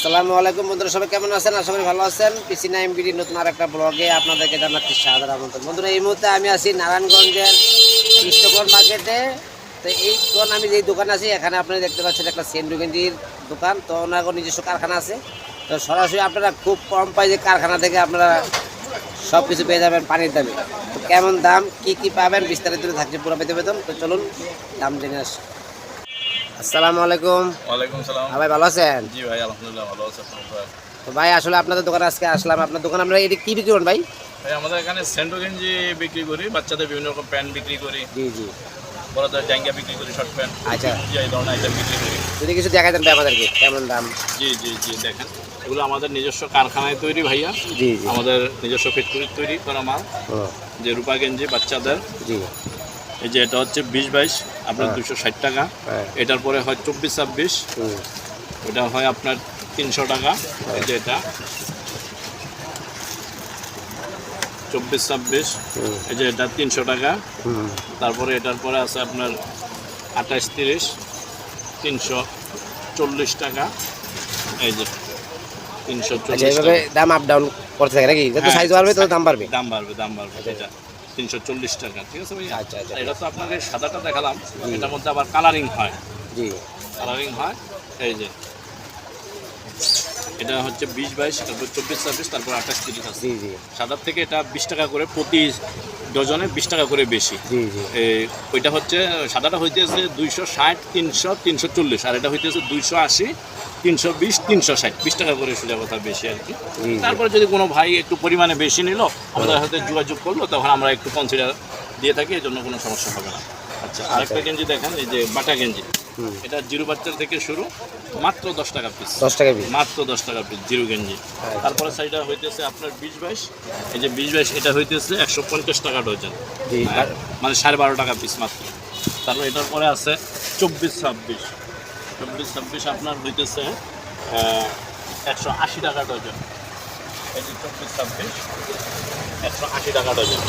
আসসালামু আলাইকুম বন্ধুরা, সবাই কেমন আছেন? আশা করি ভালো আছেন। পিসি নাইম বিডি নতুন আর একটা ব্লগে আপনাদেরকে জানাচ্ছি সাধারণ আমন্ত্রণ। বন্ধুরা, এই মুহূর্তে আমি আছি নারায়ণগঞ্জের কৃষ্ণগড় মার্কেটে। তো এই কোন আমি যেই দোকানে আছি, এখানে আপনারা দেখতে পাচ্ছেন একটা সেন্ডু গেঞ্জির দোকান। তো ওনার নিজস্ব কারখানা আছে। তো সরাসরি আপনারা খুব কম পাই যে কারখানা থেকে আপনারা সব কিছু পেয়ে যাবেন পানির দামে। তো কেমন দাম, কি কি পাবেন, বিস্তারিত থাকছে পুরো পেতে পেতন তো চলুন, দাম জেনে আসি। আসসালামু আলাইকুম। ওয়ালাইকুম সালাম। ভাই ভালো আছেন? জি ভাই আলহামদুলিল্লাহ ভালো আছে ভাই? তো ভাই আসলে আপনাদের দোকানে আজকে আসলাম। আপনার দোকানে আমরা এটি কি বিক্রি করেন ভাই? ভাই আমাদের এখানে সেন্টো গেঞ্জি বিক্রি করি বাচ্চাদের বিভিন্ন রকম প্যান্ট বিক্রি করি। জি জি। বড়দের জাঙ্গা বিক্রি করি শর্ট প্যান্ট আচ্ছা। জি এই ধরনের আইটেম বিক্রি করি। যদি কিছু দেখাই দেন আমাদেরকে কেমন দাম? জি জি জি দেখেন। এগুলো আমাদের নিজস্ব কারখানায় তৈরি ভাইয়া। জি জি। আমাদের নিজস্ব ফ্যাক্টরি তৈরি করা মাল। যে রূপা গেঞ্জি বাচ্চাদের। জি। এই যে এটা হচ্ছে বিশ বাইশ। আপনার হ্যাঁ। দুশো ষাট টাকা। হ্যাঁ। এটার পরে হয় চব্বিশ ছাব্বিশ। এটা হয় আপনার তিনশো টাকা। এই যে এটা। চব্বিশ ছাব্বিশ। এই যে এটা তিনশো টাকা। তারপরে এটার পরে আছে আপনার আঠাশ তিরিশ। তিনশো চল্লিশ টাকা। এই যে তিনশো আচ্ছা চল্লিশ দাম আপ ডাউন করতে থাকে নাকি? যত হ্যাঁ, সাইজ বাড়বে তত দাম বাড়বে। দাম বাড়বে দাম বাড়বে এটা তিনশো চল্লিশ টাকা ঠিক আছে ভাইয়া? আচ্ছা, আচ্ছা। এটা তো আপনাকে সাদাটা দেখালাম এটার মধ্যে আবার কালারিং হয়। জি। কালারিং হয় এই যে। এটা হচ্ছে বিশ বাইশ তারপর চব্বিশ ছাব্বিশ তারপর আঠাশ তিরিশ আছে। জি জি। সাদার থেকে এটা বিশ টাকা করে প্রতি ডজনে বিশ টাকা করে বেশি। ওইটা হচ্ছে সাদাটা হইতেছে দুইশো ষাট তিনশো তিনশো চল্লিশ। আর এটা হইতেছে দুইশো আশি তিনশো বিশ তিনশো ষাট। বিশ টাকা করে সোজা কথা বেশি আর কি। তারপরে যদি কোনো ভাই একটু পরিমাণে বেশি নিল আমাদের সাথে যোগাযোগ করল তখন আমরা একটু কনসিডার দিয়ে থাকি এই জন্য কোনো সমস্যা হবে না। আচ্ছা আরেকটা গেঞ্জি দেখেন এই যে বাটা গেঞ্জি। এটা জিরো বাচ্চার থেকে শুরু মাত্র দশ টাকা পিস দশ টাকা পিস মাত্র দশ টাকা পিস জিরো গেঞ্জি। তারপরে সাইডটা হইতেছে আপনার বিশ বাইশ। এই যে বিশ বাইশ এটা হইতেছে একশো পঞ্চাশ টাকা ডজন হ্যাঁ, মানে সাড়ে বারো টাকা পিস মাত্র। তারপর এটার পরে আছে চব্বিশ ছাব্বিশ। চব্বিশ ছাব্বিশ আপনার হইতেছে একশো আশি টাকা ডজন এই যে চব্বিশ ছাব্বিশ একশো আশি টাকা ডজন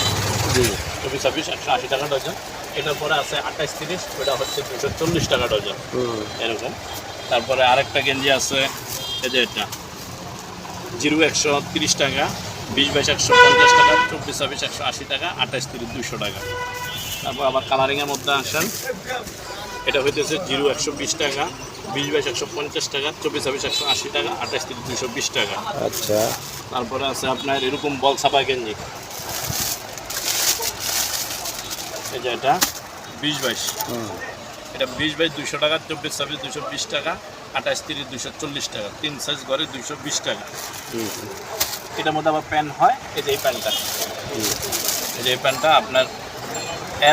জি। চব্বিশ ছাব্বিশ একশো আশি টাকা ডজন এটার পরে আছে আঠাশ তিরিশ ওটা হচ্ছে দুশো চল্লিশ টাকা ডজন। এরকম। তারপরে আরেকটা গেঞ্জি আছে এই যে এটা। জিরো একশো তিরিশ টাকা বিশ বাইশ একশো পঞ্চাশ টাকা চব্বিশ ছাব্বিশ একশো আশি টাকা আঠাশ তিরিশ দুশো টাকা। তারপর আবার কালারিংয়ের মধ্যে আসেন। এটা হইতেছে জিরো একশো বিশ টাকা বিশ বাইশ একশো পঞ্চাশ টাকা চব্বিশ ছাব্বিশ একশো আশি টাকা আঠাশ তিরিশ দুশো বিশ টাকা। আচ্ছা। তারপরে আছে আপনার এরকম বল ছাপা গেঞ্জি। এই যে এটা বিশ বাইশ। এটা বিশ বাই দুশো টাকা চব্বিশ ছাব্বিশ দুশো বিশ টাকা আঠাশ তিরিশ দুশো চল্লিশ টাকা তিন সাইজ ঘরে দুশো বিশ টাকা। এটার মধ্যে আবার প্যান্ট হয় এই যে এই প্যান্টটা এই যে এই প্যান্টটা আপনার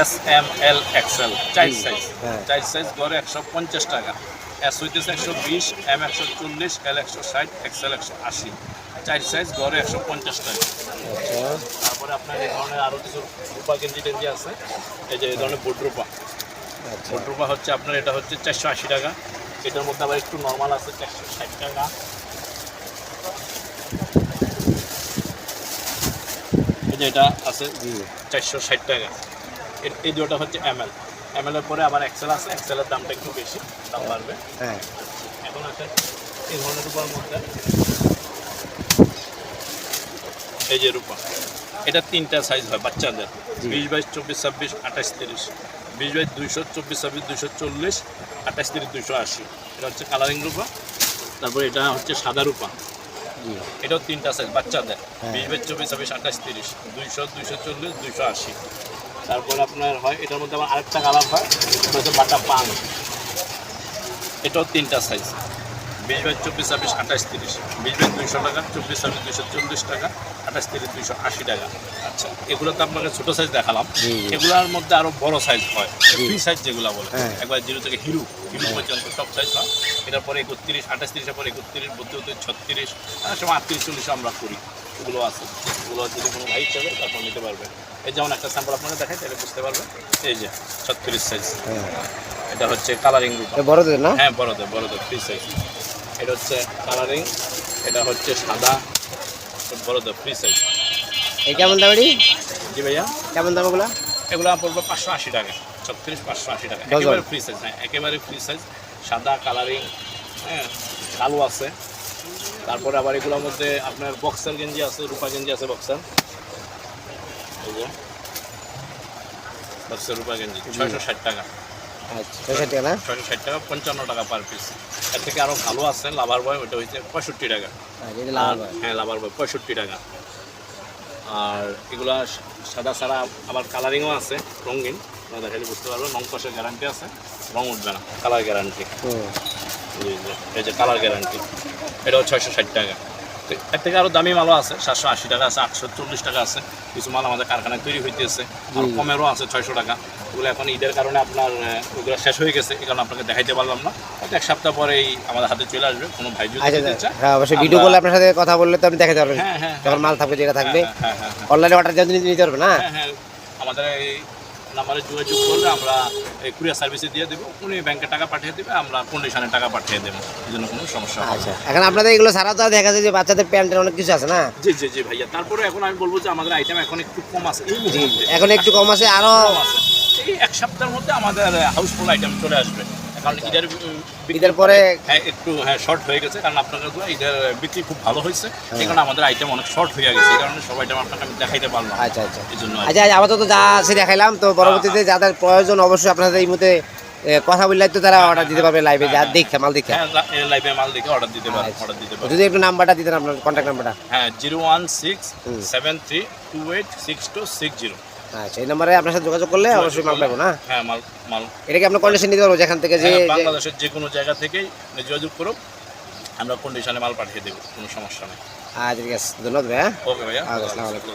এস এম এল এক্সেল চার সাইজ হ্যাঁ। চার সাইজ ঘরে একশো পঞ্চাশ টাকা। এস হইতেছে একশো বিশ এম একশো চল্লিশ এল একশো ষাট এক্সেল একশো আশি। চার সাইজ ঘরে একশো পঞ্চাশ টাকা। তারপরে আপনার এই ধরনের আরও কিছু রূপা গেঞ্জি টেঞ্জি আছে। এই যে এই ধরনের বোট রূপা। আচ্ছা। বোট রূপা হচ্ছে আপনার এটা হচ্ছে চারশো আশি টাকা। এটার মধ্যে আবার একটু নর্মাল আছে চারশো ষাট টাকা। এই যে এটা আছে চারশো ষাট টাকা। এই দুটো হচ্ছে এম এল এম এর পরে আবার এক্সেল আছে এক্সেলের দামটা একটু বেশি দাম বাড়বে। হ্যাঁ। এখন আছে এই ধরনের রূপার মধ্যে এই যে রূপা এটা তিনটা সাইজ হয় বাচ্চাদের। বিশ বাইশ চব্বিশ ছাব্বিশ আঠাশ তিরিশ। বিশ বাইশ দুইশো চব্বিশ ছাব্বিশ দুইশো চল্লিশ আঠাশ তিরিশ দুইশো আশি। এটা হচ্ছে কালারিং রূপা তারপরে এটা হচ্ছে সাদা রূপা। এটাও তিনটা সাইজ বাচ্চাদের। হ্যাঁ। বিশ বাইশ চব্বিশ ছাব্বিশ আঠাশ তিরিশ দুইশো দুইশো চল্লিশ দুইশো আশি। তারপর আপনার হয় এটার মধ্যে আমার আরেকটা কালার হয় এটা হচ্ছে বাটা পান এটাও তিনটা সাইজ বিশ বাইশ চব্বিশ ছাব্বিশ আঠাশ তিরিশ। বিশ বাইশ দুইশো টাকা চব্বিশ ছাব্বিশ দুইশো চল্লিশ টাকা আঠাশ তিরিশ দুইশো আশি টাকা। আচ্ছা এগুলো তো আপনাকে ছোটো সাইজ দেখালাম। এগুলোর মধ্যে আরও বড় সাইজ হয়। ফ্রি সাইজ যেগুলো বলে। হ্যাঁ। একবার জিরো থেকে হিরো। হিরো পর্যন্ত সব সাইজ হয়। এটার পরে একত্রিশ আঠাশ তিরিশের পরে একত্রিশ বত্রিশ ছত্রিশ সময় আটত্রিশ চল্লিশও আমরা করি। এগুলো আছে। এগুলো যদি কোনো ভাই চাবে তারপর নিতে পারবে। এই যেমন একটা স্যাম্পল আপনাকে দেখাই তাহলে বুঝতে পারবে এই যে ছত্রিশ সাইজ হ্যাঁ। এটা হচ্ছে কালারিং বড়দের না? হ্যাঁ বড়দের বড়দের ফ্রি সাইজ এটা হচ্ছে কালারিং এটা হচ্ছে সাদা। বড়দের ফ্রি সাইজ এই কেমন দাম এটি? জি ভাইয়া। কেমন দাম ওগুলা এগুলো পড়বে পাঁচশো আশি টাকা ছত্রিশ পাঁচশো আশি টাকা। একেবারে ফ্রি সাইজ হ্যাঁ একেবারে ফ্রি সাইজ সাদা কালারিং হ্যাঁ কালো আছে। তারপরে আবার এগুলোর মধ্যে আপনার বক্সার গেঞ্জি আছে রূপা গেঞ্জি আছে বক্সার বক্সার রূপা গেঞ্জি ছয়শো ষাট টাকা। আচ্ছা ছয়ষট্টি টাকা না? ছয়শো ষাট টাকা পঞ্চান্ন টাকা পার পিস এর থেকে আরও ভালো আছে লাভার বয় ওইটা হচ্ছে পঁয়ষট্টি টাকা। হ্যাঁ লাভার বয় পঁয়ষট্টি টাকা। আর এগুলা সাদা সারা আবার কালারিংও আছে রঙিন। আপনারা দেখালে বুঝতে পারবেন রং কষের গ্যারান্টি আছে রং উঠবে না কালার গ্যারান্টি এই যে কালার গ্যারান্টি এটাও ছয়শো ষাট টাকা। তো এর থেকে আরও দামি মালও আছে সাতশো আশি টাকা আছে আটশো চল্লিশ টাকা আছে। কিছু মাল আমাদের কারখানায় তৈরি হইতেছে আর কমেরও আছে ছয়শো টাকা। ওগুলো এখন ঈদের কারণে আপনার ওগুলো শেষ হয়ে গেছে এই কারণে আপনাকে দেখাইতে পারলাম না। হয়তো এক সপ্তাহ পরেই আমাদের হাতে চলে আসবে কোনো ভাই আচ্ছা আচ্ছা। হ্যাঁ অবশ্যই ভিডিও করলে আপনার সাথে কথা বললে তো আপনি দেখাতে পারবেন হ্যাঁ হ্যাঁ যখন মাল থাকবে যেটা থাকবে। হ্যাঁ, হ্যাঁ হ্যাঁ হ্যাঁ। অনলাইনে অর্ডার নিতে পারবে না? হ্যাঁ হ্যাঁ। আমাদের এই নাম্বারে যোগাযোগ করলে আমরা এই কুরিয়ার সার্ভিসে দিয়ে দেবো। উনি ব্যাংকে টাকা পাঠিয়ে দেবে আমরা কন্ডিশনে টাকা পাঠিয়ে দেবো। এই জন্য কোনো সমস্যা। আচ্ছা এখন আপনাদের এগুলো সারা তো দেখা যায় যে বাচ্চাদের প্যান্টের অনেক কিছু আছে না? জি জি জি ভাইয়া। তারপরে এখন আমি বলব যে আমাদের আইটেম এখন একটু কম আছে। এখন একটু কম আছে আরও এক সপ্তাহের মধ্যে আমাদের হাউসফুল আইটেম চলে আসবে। ঈদের উম, ঈদের পরে হ্যাঁ একটু হ্যাঁ শর্ট হয়ে গেছে। কারণ আপনাদের ঈদের বিক্রি খুব ভালো হয়েছে। এই কারণে আমাদের আইটেম অনেক শর্ট হয়ে গেছে। এই কারণে সব আইটেম আপনাকে আমি দেখাইতে পারলাম। আচ্ছা আচ্ছা। এই জন্য আচ্ছা আচ্ছা, আপাতত যা আছে দেখাইলাম। তো পরবর্তীতে যাদের প্রয়োজন অবশ্যই আপনাদের এই মুহূর্তে কথা বললে তো তারা অর্ডার দিতে পারবে লাইভে যা দেখে মাল দেখে। হ্যাঁ লাইভে মাল দেখে অর্ডার দিতে আচ্ছা। অর্ডার দিতে পারেন যদি একটু নাম্বারটা দিতেন আপনার কন্ট্যাক্ট নাম্বারটা। হ্যাঁ zero one six seven three two eight six two six zero আচ্ছা এই নাম্বারে আপনার সাথে যোগাযোগ করলে অবশ্যই মাল পাবো না? হ্যাঁ মাল মাল। এটা কি আপনার কন্ডিশন নিতে পারব যেখান থেকে যে হ্যাঁ, বাংলাদেশের যে কোনো জায়গা থেকেই যোগাযোগ করুক আমরা কন্ডিশনে মাল পাঠিয়ে দেবো কোনো সমস্যা নেই। আচ্ছা ঠিক আছে ধন্যবাদ ভাইয়া। ওকে ভাইয়া। আসসালামু আলাইকুম।